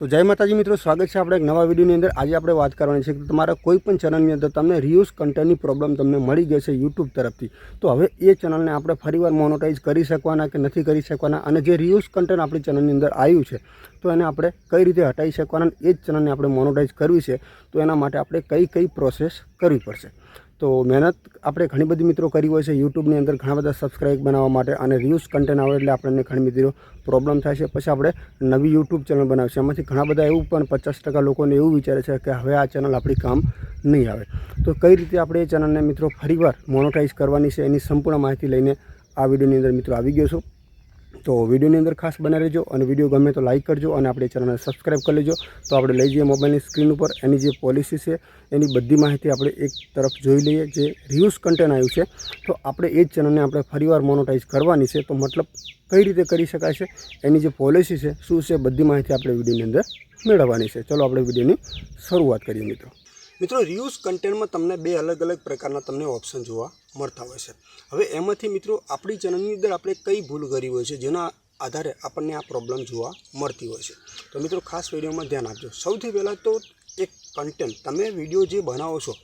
તો જય માતાજી મિત્રો, સ્વાગત છે આપણે એક નવા વિડીયોની અંદર. આજે આપણે વાત કરવાની છે કે તમારા કોઈ પણ ચેનલની અંદર તમને રિયુઝ કન્ટેન્ટની પ્રોબ્લેમ તમને મળી ગઈ છે યુટ્યુબ તરફથી. તો હવે એ ચેનલને આપણે ફરીવાર મોનોટાઈઝ કરી શકવાના કે નથી કરી શકવાના અને જે રિયુઝ કન્ટેન્ટ આપણી ચેનલની અંદર આવ્યું છે, તો એને આપણે કઈ રીતે હટાવી શકવાના એ જ ચેનલને આપણે મોનોટાઈઝ કરવી છે, તો એના માટે આપણે કઈ કઈ પ્રોસેસ કરવી પડશે. તો મહેનત આપણે ઘણી બધી મિત્રો કરી હોય છે. યુટ્યુબની અંદર ઘણા બધા સબસ્ક્રાઇબ બનાવવા માટે અને વ્યૂઝ કન્ટેન્ટ આવે એટલે આપણને ઘણી બધી પ્રોબ્લેમ થાય છે. પછી આપણે નવી યુટ્યુબ ચેનલ બનાવશે એમાંથી ઘણા બધા એવું પણ પચાસ ટકા લોકોને એવું વિચારે છે કે હવે આ ચેનલ આપણી કામ નહીં આવે. તો કઈ રીતે આપણે એ ચેનલને મિત્રો ફરીવાર મોનોટાઈઝ કરવાની છે એની સંપૂર્ણ માહિતી લઈને આ વિડીયોની અંદર મિત્રો આવી ગયો છું. તો વિડીયોની અંદર ખાસ બનાવી રહેજો અને વીડિયો ગમે તો લાઇક કરજો અને આપણી ચેનલને સબસ્ક્રાઈબ કરી લેજો. તો આપણે લઈ જઈએ મોબાઈલની સ્ક્રીન ઉપર. એની જે પોલિસી છે, એની બધી માહિતી આપણે એક તરફ જોઈ લઈએ. જે રિયુઝ કન્ટેન્ટ આવ્યું છે, તો આપણે એ જ ચેનલને આપણે ફરીવાર મોનોટાઈઝ કરવાની છે. તો મતલબ કઈ રીતે કરી શકાય છે, એની જે પોલિસી છે, શું છે, બધી માહિતી આપણે વિડીયોની અંદર મેળવવાની છે. ચલો આપણે વિડીયોની શરૂઆત કરીએ મિત્રો. મિત્રો રિયુઝ કન્ટેન્ટમાં તમને બે અલગ અલગ પ્રકારના તમને ઓપ્શન જોવા મળતા હોય છે. હવે એમાંથી મિત્રો, આપણી ચેનલની અંદર આપણે કઈ ભૂલ કરી હોય છે, જેના આધારે આપણને આ પ્રોબ્લેમ જોવા મળતી હોય છે. તો મિત્રો, ખાસ વિડીયોમાં ધ્યાન આપજો. સૌથી પહેલાં તો એક કન્ટેન્ટ તમે વીડિયો જે બનાવો છો,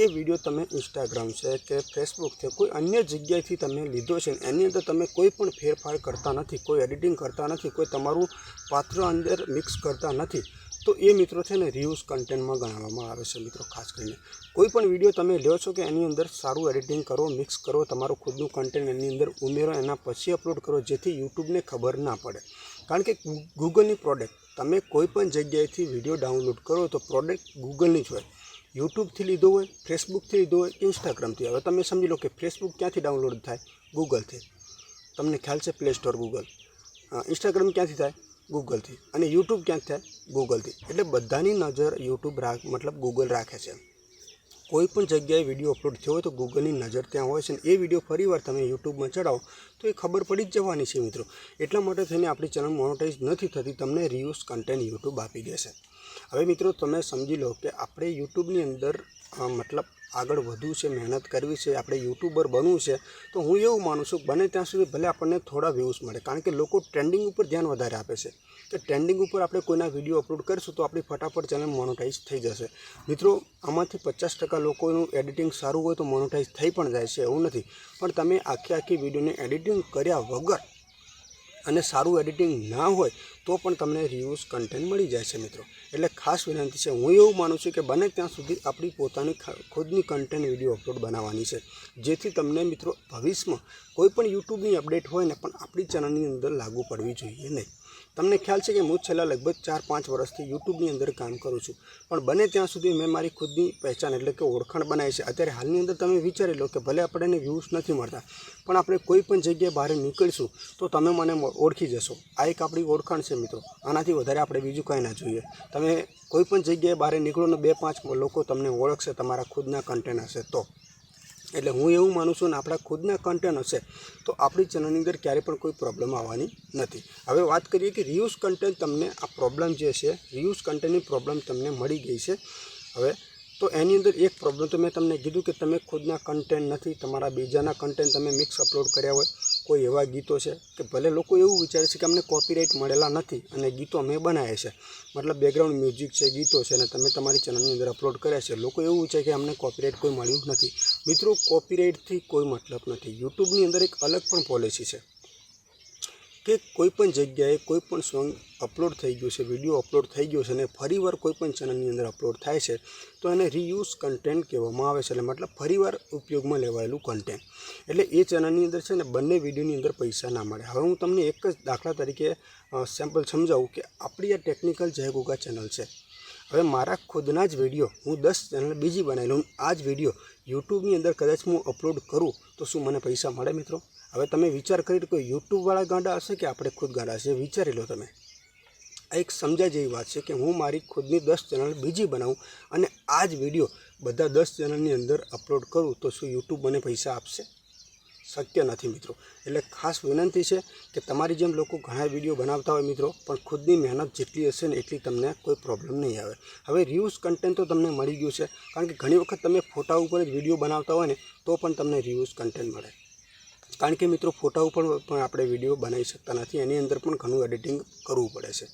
એ વીડિયો તમે ઇન્સ્ટાગ્રામ છે કે ફેસબુક છે, કોઈ અન્ય જગ્યાએથી તમે લીધો છે, એની અંદર તમે કોઈ પણ ફેરફાર કરતા નથી, કોઈ એડિટિંગ કરતા નથી, કોઈ તમારું પાત્ર અંદર મિક્સ કરતા નથી તો એ મિત્રો છે ને રિવ્યુઝ કન્ટેન્ટમાં ગણાવવામાં આવે છે મિત્રો, ખાસ કરીને. કોઈ પણ વીડિયો તમે લ્યો છો કે એની અંદર સારું એડિટિંગ કરો મિક્સ કરો, તમારું ખુદનું કન્ટેન્ટ એની અંદર ઉમેરો, એના પછી અપલોડ કરો, જેથી યુટ્યુબને ખબર ના પડે. કારણ કે ગૂગલની પ્રોડક્ટ તમે કોઈ પણ જગ્યાએથી વીડિયો ડાઉનલોડ કરો તો પ્રોડક્ટ ગૂગલની જ હોય. યુટ્યુબથી લીધો હોય ફેસબુકથી લીધો હોય ઇન્સ્ટાગ્રામથી હવે તમે સમજી લો કે ફેસબુક ક્યાંથી ડાઉનલોડ થાય? ગૂગલથી તમને ખ્યાલ છે? પ્લે સ્ટોર ગૂગલ ઇન્સ્ટાગ્રામ ક્યાંથી થાય? ગૂગલથી અને યુટ્યુબ ક્યાંક થાય? ગૂગલથી. એટલે બધાની નજર યુટ્યુબ રાખ, મતલબ ગૂગલ રાખે છે. કોઈ પણ જગ્યાએ વીડિયો અપલોડ થયો હોય તો ગૂગલની નજર ત્યાં હોય છે એ વીડિયો ફરીવાર તમે યુટ્યુબમાં ચડાવો તો એ ખબર પડી જ જવાની છે મિત્રો. એટલા માટે થઈને આપણી ચેનલ મોનોટાઈઝ નથી થતી, તમને રિયુઝ કન્ટેન્ટ યુટ્યુબ આપી દેશે. હવે મિત્રો તમે સમજી લો કે આપણે યુટ્યુબની અંદર મતલબ આગળ વધવું છે, મહેનત કરવી છે, આપણે યુટ્યુબર બનવું છે, તો હું એવું માનું છું બને ત્યાં સુધી ભલે આપણને થોડા વ્યૂઝ મળે, કારણ કે લોકો ટ્રેન્ડિંગ ઉપર ધ્યાન વધારે આપે છે. કે ટ્રેન્ડિંગ ઉપર આપણે કોઈના વીડિયો અપલોડ કરીશું તો આપણી ફટાફટ ચેનલ મોનોટાઈઝ થઈ જશે. મિત્રો, આમાંથી પચાસ ટકા લોકોનું એડિટિંગ સારું હોય તો મોનોટાઈઝ થઈ પણ જાય છે, એવું નથી. પણ તમે આખી આખી વિડીયોને એડિટિંગ કર્યા વગર અને સારું એડિટિંગ ના હોય, તો પણ તમને રિવ્યૂઝ કન્ટેન્ટ મળી જાય છે મિત્રો. એટલે ખાસ વિનંતી છે, હું એવું માનું છું કે બને ત્યાં સુધી આપણી પોતાની ખુદની કન્ટેન્ટ વીડિયો અપલોડ બનાવવાની છે. જેથી તમને મિત્રો ભવિષ્યમાં કોઈ પણ યુટ્યુબની અપડેટ હોય ને પણ આપણી ચેનલની અંદર લાગુ પડવી જોઈએ નહીં. તમને ખ્યાલ છે કે હું છેલ્લા લગભગ ચાર પાંચ વર્ષથી યુટ્યુબની અંદર કામ કરું છું. પણ બને ત્યાં સુધી મેં મારી ખુદની પહેચાન એટલે કે ઓળખાણ બનાવી છે. અત્યારે હાલની અંદર તમે વિચારી લો કે ભલે આપણને વ્યૂઝ નથી મળતા, પણ આપણે કોઈ પણ જગ્યાએ બહાર નીકળીશું તો તમે મને ઓળખી જશો. આ એક આપણી ઓળખાણ છે મિત્રો. આનાથી વધારે આપણે બીજું કાંઈ ના જોઈએ. તમે કોઈ પણ જગ્યાએ બહાર નીકળો ને બે પાંચ લોકો તમને ઓળખશે, તમારા ખુદના કન્ટેન્ટ હશે તો. એટલે હું એવું માનું છું ને આપણા ખુદના કન્ટેન્ટ હશે તો આપણી ચેનલની અંદર ક્યારેય પણ કોઈ પ્રોબ્લેમ આવવાની નથી. હવે વાત કરીએ કે રિયુઝ કન્ટેન્ટ તમને આ પ્રોબ્લેમ જે છે રિયુઝ કન્ટેન્ટની પ્રોબ્લેમ તમને મળી ગઈ છે. હવે તો એની અંદર એક પ્રોબ્લેમ તો મેં તમને કીધું કે તમે ખુદના કન્ટેન્ટ નથી, તમારા બીજાના કન્ટેન્ટ તમે મિક્સ અપલોડ કર્યા હોય કોઈ એવા ગીતો છે કે ભલે લોકો એવું વિચારે છે કે અમને કોપીરાઇટ મળેલા નથી અને ગીતો અમે બનાવ્યા છે મતલબ બેકગ્રાઉન્ડ મ્યુઝિક છે, ગીતો છે અને તમે તમારી ચેનલની અંદર અપલોડ કર્યા છે, લોકો એવું વિચારે કે અમને કોપીરાઇટ કોઈ મળ્યું નથી. મિત્રો કોપીરાઇટથી કોઈ મતલબ નથી. યુટ્યુબની અંદર એક અલગ પણ પોલિસી છે કે કોઈ પણ જગ્યાએ કોઈ પણ સોંગ અપલોડ થઈ ગયું છે, વીડિયો અપલોડ થઈ ગયો છે અને ફરીવાર કોઈ પણ ચેનલની અંદર અપલોડ થાય છે, તો એને રીયુઝ કન્ટેન્ટ કહેવામાં આવે છે. એટલે મતલબ ફરીવાર ઉપયોગમાં લેવાયેલું કન્ટેન્ટ એટલે એ ચેનલની અંદર છે ને બંને વિડીયોની અંદર પૈસા ના મળે. હવે હું તમને એક જ દાખલા તરીકે સેમ્પલ સમજાવું કે આપણી આ ટેકનિકલ જય ગુગા ચેનલ છે. હવે મારા ખુદના જ વીડિયો, હું દસ ચેનલ બીજી બનાવી લઉં આ જ વીડિયો યુટ્યુબની અંદર કદાચ હું અપલોડ કરું, તો શું મને પૈસા મળે મિત્રો? હવે તમે વિચાર કરી કે યુટ્યુબવાળા ગાંડા હશે કે આપણે ખુદ ગાંડા હશે? વિચારી લો તમે. આ એક સમજાય જેવી વાત છે કે હું મારી ખુદની દસ ચેનલ બીજી બનાવું અને આ જ વીડિયો બધા દસ ચેનલની અંદર અપલોડ કરું તો શું યુટ્યુબ મને પૈસા આપશે? શક્ય નથી મિત્રો. એટલે ખાસ વિનંતી છે કે તમારી જેમ લોકો ઘણા વીડિયો બનાવતા હોય મિત્રો, પણ ખુદની મહેનત જેટલી હશે ને એટલી તમને કોઈ પ્રોબ્લેમ નહીં આવે. હવે રિવ્યુઝ કન્ટેન્ટ તો તમને મળી ગયું છે, કારણ કે ઘણી વખત તમે ફોટા ઉપર જ વીડિયો બનાવતા હોય ને, તો પણ તમને રિવ્યુઝ કન્ટેન્ટ મળે. કારણ કે મિત્રો ફોટા ઉપર પણ આપણે વીડિયો બનાવી શકતા નથી, એની અંદર પણ ઘણું એડિટિંગ કરવું પડે છે.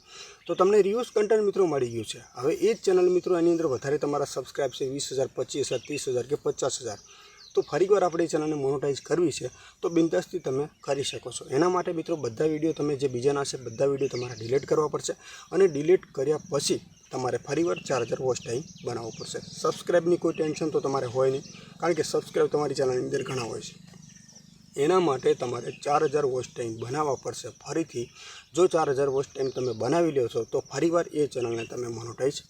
તો તમને રિવ્યુઝ કન્ટેન્ટ મિત્રો મળી ગયું છે. હવે એ જ ચેનલ મિત્રો એની અંદર વધારે તમારા સબસ્ક્રાઇબ છે, વીસ હજાર, પચીસ હજાર, ત્રીસ હજાર કે પચાસ હજાર. તો ફરીવાર આપણે એ ચેનલને મોનોટાઈઝ કરવી છે, તો બિંદાસથી તમે કરી શકો છો. એના માટે મિત્રો બધા વીડિયો તમે જે બીજાના છે, બધા વીડિયો તમારે ડિલીટ કરવા પડશે અને ડિલીટ કર્યા પછી તમારે ફરીવાર ચાર હજાર વોચ ટાઈમ બનાવવો પડશે. સબસ્ક્રાઈબની કોઈ ટેન્શન તો તમારે હોય નહીં, કારણ કે સબસ્ક્રાઇબ તમારી ચેનલની અંદર ઘણા હોય છે. એના માટે તમારે ચાર હજાર વોચ ટાઈમ બનાવવા પડશે. ફરીથી, જો ચાર હજાર વોચ ટાઈમ તમે બનાવી લો છો, તો ફરીવાર એ ચેનલને તમે મોનોટાઈઝ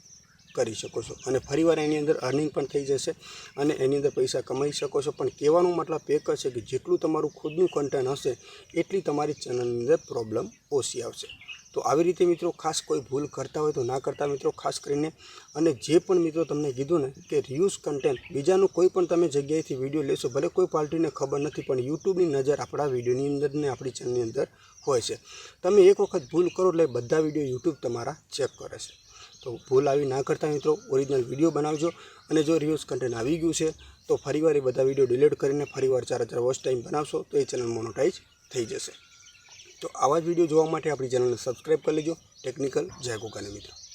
કરી શકો છો. અને ફરીવાર એની અંદર અર્નિંગ પણ થઈ જશે અને એની અંદર પૈસા કમાઈ શકો છો. પણ કહેવાનું મતલબ એક છે કે જેટલું તમારું ખુદનું કન્ટેન્ટ હશે, એટલી તમારી ચેનલની અંદર પ્રોબ્લેમ ઓછી આવશે. તો આવી રીતે મિત્રો ખાસ કોઈ ભૂલ કરતા હોય તો ના કરતા મિત્રો ખાસ કરીને અને જે પણ મિત્રો તમને કીધું ને કે રિયુઝ કન્ટેન્ટ બીજાનું કોઈ પણ તમે જગ્યાએથી વીડિયો લેશો, ભલે કોઈ પાર્ટીને ખબર નથી, પણ યુટ્યુબની નજર આપણા વિડીયોની અંદર ને આપણી ચેનલની અંદર હોય છે. તમે એક વખત ભૂલ કરો એટલે બધા વીડિયો યુટ્યુબ તમારા ચેક કરે છે. તો ભૂલ આવી ના કરતા મિત્રો ઓરિજિનલ વીડિયો બનાવજો અને જો રિયુઝ કન્ટેન્ટ આવી ગયું છે, તો ફરીવાર એ બધા વીડિયો ડિલીટ કરીને ફરીવાર ચાર હજાર વોચ ટાઈમ બનાવશો તો એ ચેનલ મોનોટાઈઝ થઈ જશે. તો આવા જ વીડિયો જોવા માટે આપણી ચેનલને સબસ્ક્રાઈબ કરી લેજો. ટેકનિકલ જય ગોગાને મિત્રો.